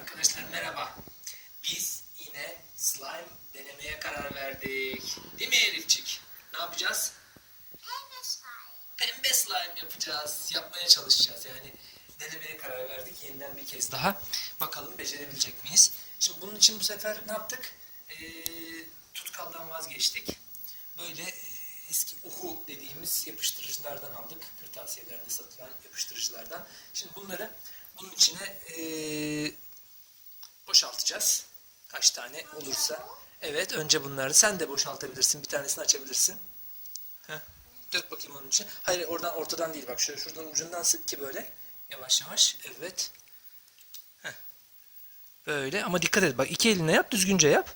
Arkadaşlar merhaba. Biz yine slime denemeye karar verdik. Değil mi Elifçik? Ne yapacağız? Pembe slime yapacağız. Yapmaya çalışacağız. Yani denemeye karar verdik. Yeniden bir kez daha. Bakalım becerebilecek miyiz? Şimdi bunun için bu sefer ne yaptık? Ee, tutkaldan vazgeçtik. Böyle e, eski uhu dediğimiz yapıştırıcılardan aldık. Kırtasiyelerde satılan yapıştırıcılardan. Şimdi bunları bunun içine ee, boşaltacağız. Kaç tane olursa. Evet önce bunları sen de boşaltabilirsin. Bir tanesini açabilirsin. Heh. Dök bakayım onun için. Hayır oradan ortadan değil bak şöyle şuradan ucundan sık ki böyle. Yavaş yavaş. Evet. Heh. Böyle ama dikkat et bak iki elinle yap düzgünce yap.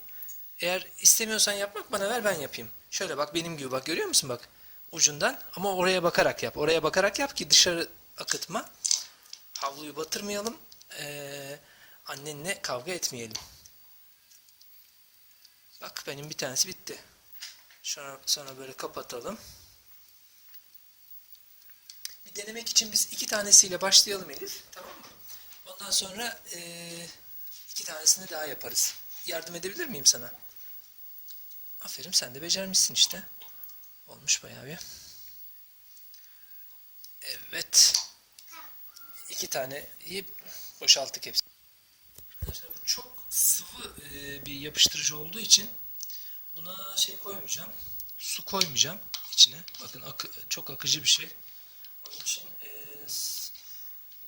Eğer istemiyorsan yapmak bana ver ben yapayım. Şöyle bak benim gibi bak görüyor musun bak. Ucundan ama oraya bakarak yap. Oraya bakarak yap ki dışarı akıtma. Havluyu batırmayalım. Ee, annenle kavga etmeyelim. Bak benim bir tanesi bitti. Sonra, sonra böyle kapatalım. Bir denemek için biz iki tanesiyle başlayalım Elif. Tamam mı? Ondan sonra eee, iki tanesini daha yaparız. Yardım edebilir miyim sana? Aferin sen de becermişsin işte. Olmuş bayağı bir. Evet. İki tane boşalttık hepsini. Arkadaşlar bu çok sıvı e, bir yapıştırıcı olduğu için buna şey koymayacağım. Su koymayacağım içine. Bakın akı- çok akıcı bir şey. Onun için e,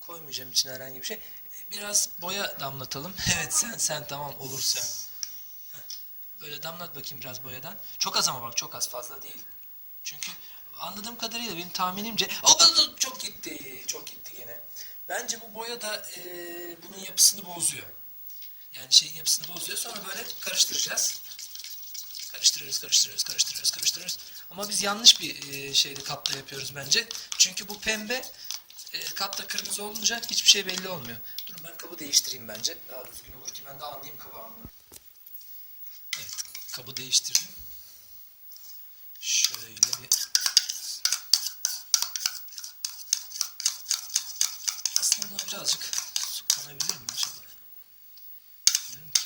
koymayacağım içine herhangi bir şey. E, Biraz boya damlatalım. evet sen sen tamam olur sen. Böyle damlat bakayım biraz boyadan. Çok az ama bak çok az fazla değil. Çünkü anladığım kadarıyla benim tahminimce çok gitti. Çok gitti gene. Bence bu boya da e, bunun yapısını bozuyor. Yani şeyin yapısını bozuyor. Sonra böyle karıştıracağız. Karıştırıyoruz, karıştırıyoruz, karıştırıyoruz, karıştırıyoruz. Ama biz yanlış bir e, kapta yapıyoruz bence. Çünkü bu pembe e, kapta kırmızı olunca hiçbir şey belli olmuyor. Durun ben kabı değiştireyim bence. Daha düzgün olur ki ben de anlayayım kıvamını. Evet, kabı değiştirdim. Şöyle bir Aslında birazcık su konabilir mi acaba? Bilmiyorum ki.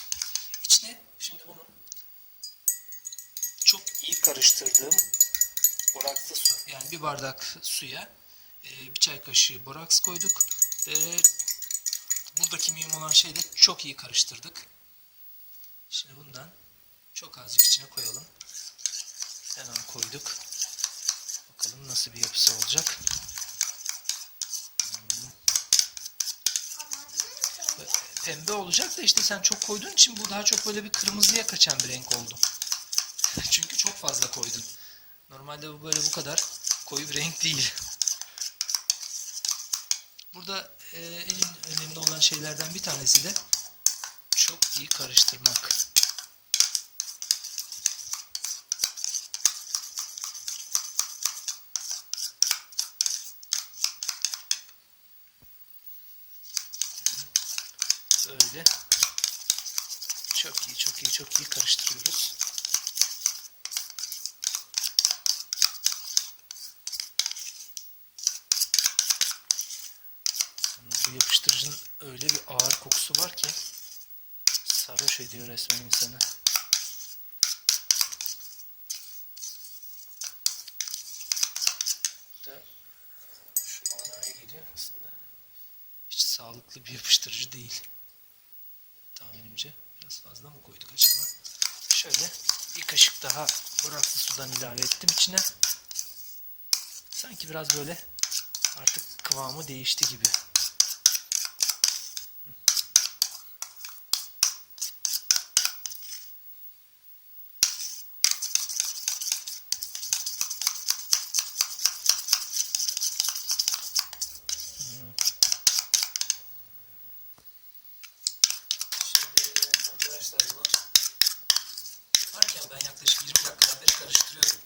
İçine şimdi bunun çok iyi karıştırdığım borakslı su. Yani bir bardak suya e, bir çay kaşığı boraks koyduk. Ve buradaki mühim olan şeyi de çok iyi karıştırdık. Şimdi bundan çok azıcık içine koyalım. Hemen koyduk. Bakalım nasıl bir yapısı olacak. Pembe olacak da işte sen çok koyduğun için bu daha çok böyle bir kırmızıya kaçan bir renk oldu. Çünkü çok fazla koydun. Normalde bu böyle bu kadar koyu bir renk değil. Burada e, en önemli olan şeylerden bir tanesi de çok iyi karıştırmak. Böyle. Çok iyi, çok iyi, çok iyi karıştırıyoruz. Yalnız Bu yapıştırıcının öyle bir ağır kokusu var ki sarhoş ediyor resmen insanı. Da şu manaya geliyor aslında. Hiç sağlıklı bir yapıştırıcı değil. Tahminimce biraz fazla mı koyduk acaba? Şöyle bir kaşık daha boraklı sudan ilave ettim içine. Sanki biraz böyle artık kıvamı değişti gibi. Şimdi arkadaşlar bunu yaparken ben yaklaşık 20 dakikadan beri karıştırıyorum.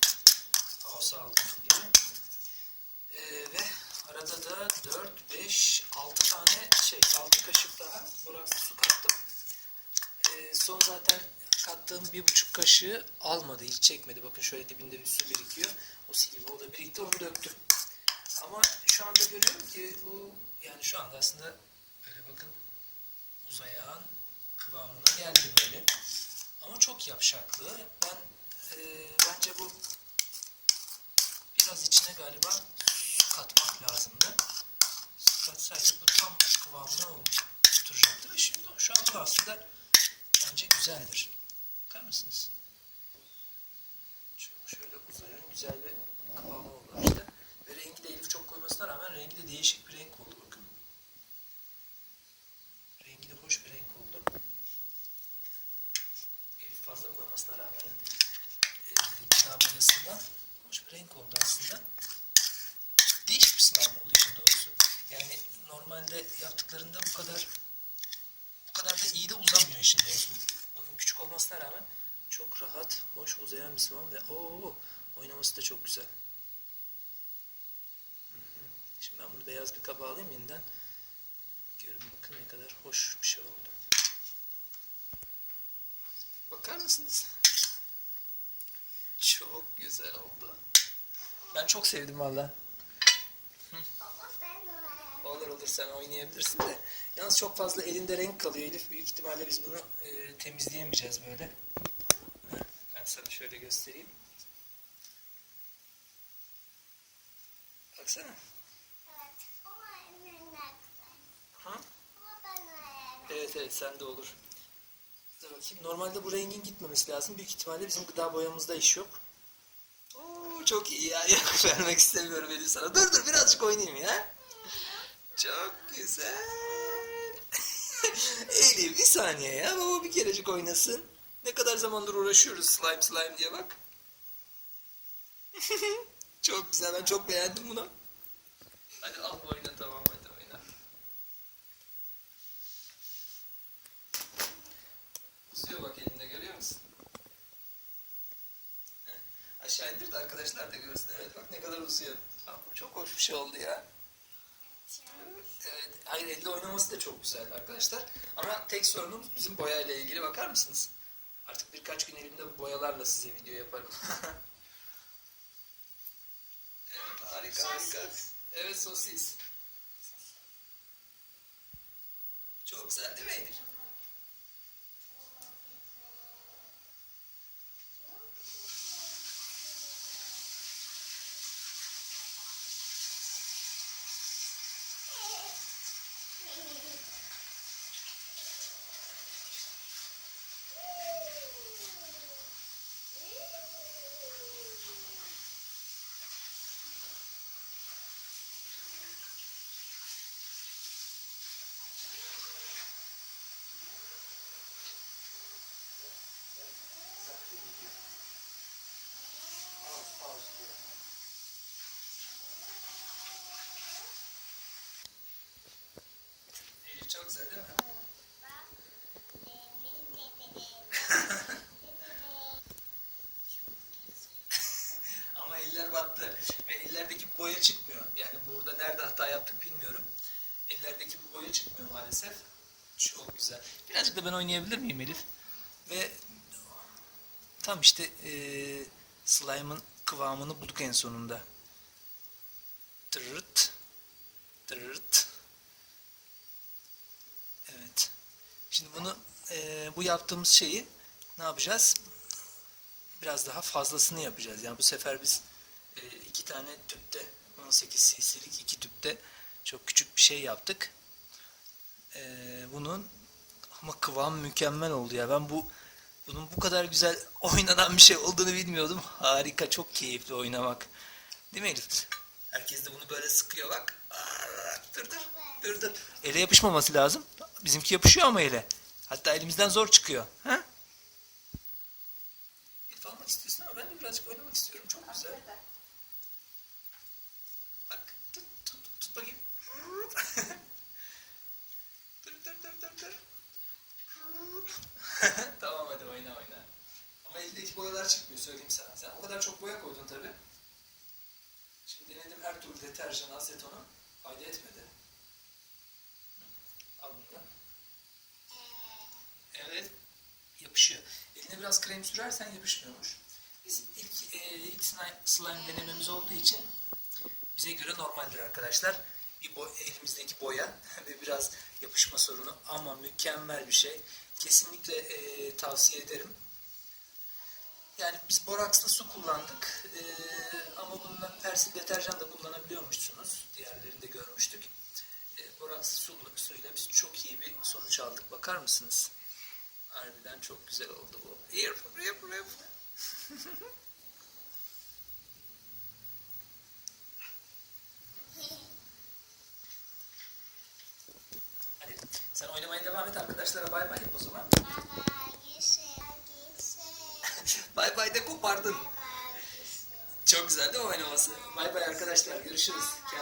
Havası aldım diye. Ee, ve arada da 4, 5, 6 tane şey, 6 kaşık daha borakslı su kattım. Ee, son zaten kattığım bir buçuk kaşığı almadı, hiç çekmedi. Bakın şöyle dibinde bir su birikiyor. O gibi o da birikti, onu döktüm. Ama şu anda görüyorum ki bu yani şu anda aslında böyle bakın uzayan kıvamına geldi böyle. Ama çok yapışaklı. Ben e, bence bu biraz içine galiba su katmak lazımdı. Su katsaydık bu tam kıvamına oturacaktı. Ve şimdi şu anda aslında bence güzeldir. Bakar mısınız? Şöyle uzayan güzel bir kıvamı oldu işte. Ve rengi de Elif çok koymasına rağmen rengi de değişik bir renk oldu bakın. Rengi de hoş bir renk oldu. Elif fazla koymasına rağmen e, bir renk oldu aslında. Değişik bir slime oldu işin doğrusu. Yani normalde yaptıklarında bu kadar bu kadar da iyi de uzamıyor işin doğrusu. Bakın küçük olmasına rağmen çok rahat, hoş uzayan bir slime ve o oynaması da çok güzel. Şimdi ben bunu beyaz bir kaba alayım yeniden. Görün bakın ne kadar hoş bir şey oldu. Bakar mısınız? Çok güzel oldu. Ben çok sevdim valla. Olur olur sen oynayabilirsin de. Yalnız çok fazla elinde renk kalıyor Elif. Büyük ihtimalle biz bunu e, temizleyemeyeceğiz böyle. Ben sana şöyle göstereyim. Baksana. Evet. Ha? Evet evet sende olur. Dur bakayım. Normalde bu rengin gitmemesi lazım. Büyük ihtimalle bizim gıda boyamızda iş yok. Çok iyi ya. Yok vermek istemiyorum Elif sana. Dur dur birazcık oynayayım ya. Çok güzel. Elif bir saniye ya. Baba bir kerecik oynasın. Ne kadar zamandır uğraşıyoruz slime slime diye bak. çok güzel. Ben çok beğendim bunu. Hadi al oyna tamam hadi oyna. Uzuyor bak elinde görüyor musun? Heh, De arkadaşlar da görsün. Evet bak ne kadar uzuyor. Bu çok hoş bir şey oldu ya. Evet, hayır elde oynaması da çok güzel arkadaşlar. Ama tek sorunumuz bizim boyayla ilgili bakar mısınız? Artık birkaç gün elimde bu boyalarla size video yaparım. evet harika harika. Evet sosis. Çok güzel değil mi Elif? Elif çok güzel değil mi? Ama eller battı ve ellerdeki boya çıkmıyor. Yani burada nerede hata yaptık bilmiyorum. Ellerdeki bu boya çıkmıyor maalesef. Çok güzel. Birazcık da ben oynayabilir miyim Elif? Ve tam işte eee slime'ın kıvamını bulduk en sonunda. Tırırt. Tırırt. Evet. Şimdi bunu eee, bu yaptığımız şeyi ne yapacağız? Biraz daha fazlasını yapacağız. Yani bu sefer biz iki tane tüpte 18 cc'lik iki tüpte çok küçük bir şey yaptık. Eee, bunun ama kıvam mükemmel oldu ya. Ben bu bunun bu kadar güzel oynanan bir şey olduğunu bilmiyordum. Harika, çok keyifli oynamak. Değil mi Elif? Herkes de bunu böyle sıkıyor bak. Dur dur. Dur dur. Ele yapışmaması lazım. Bizimki yapışıyor ama ele. Hatta elimizden zor çıkıyor. Ha? Elif almak istiyorsun ama ben de birazcık oynamak istiyorum. Çok güzel. Bak tut tut tut bakayım. dur dur dur dur dur. tamam hadi oyna oyna. Eldeki boyalar çıkmıyor söyleyeyim sana. Sen o kadar çok boya koydun tabi. Şimdi denedim her türlü deterjan, asetonu fayda etmedi. Al bunu da. Evet. Yapışıyor. Eline biraz krem sürersen yapışmıyormuş. Biz ilk, e, ilk slime, denememiz olduğu için bize göre normaldir arkadaşlar. bir boy, elimizdeki boya ve biraz yapışma sorunu ama mükemmel bir şey. Kesinlikle e, tavsiye ederim. Yani biz borakslı su kullandık e, ama bununla persil deterjan da kullanabiliyormuşsunuz. Diğerlerinde görmüştük. E, borakslı su, suyla biz çok iyi bir sonuç aldık. Bakar mısınız? Harbiden çok güzel oldu bu. Hadi sen oynamaya devam et. Arkadaşlara bay bay yap o zaman. Baba giysi. Bay bay de kopardın. Çok güzel değil mi oynaması? Bay bay arkadaşlar. Görüşürüz. Kendinize